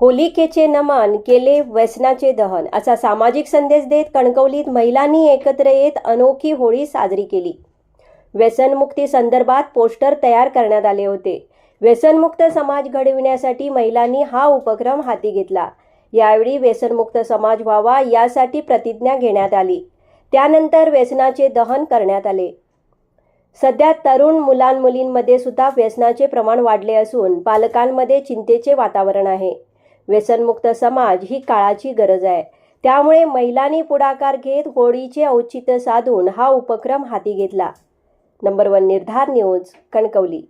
होलिकेचे नमन केले व्यसनाचे दहन. असा सामाजिक संदेश देत कणकवलीत महिलांनी एकत्र येत अनोखी होळी साजरी केली. व्यसनमुक्ती संदर्भात पोस्टर तयार करण्यात आले होते. व्यसनमुक्त समाज घडविण्यासाठी महिलांनी हा उपक्रम हाती घेतला. यावेळी व्यसनमुक्त समाज व्हावा यासाठी प्रतिज्ञा घेण्यात आली. त्यानंतर व्यसनाचे दहन करण्यात आले. सध्या तरुण मुलांमुलींमध्ये सुद्धा व्यसनाचे प्रमाण वाढले असून पालकांमध्ये चिंतेचे वातावरण आहे. व्यसनमुक्त समाज ही काळाची गरज आहे. त्यामुळे महिलांनी पुढाकार घेत होळीचे औचित्य साधून हा उपक्रम हाती घेतला. नंबर वन निर्धार न्यूज कणकवली.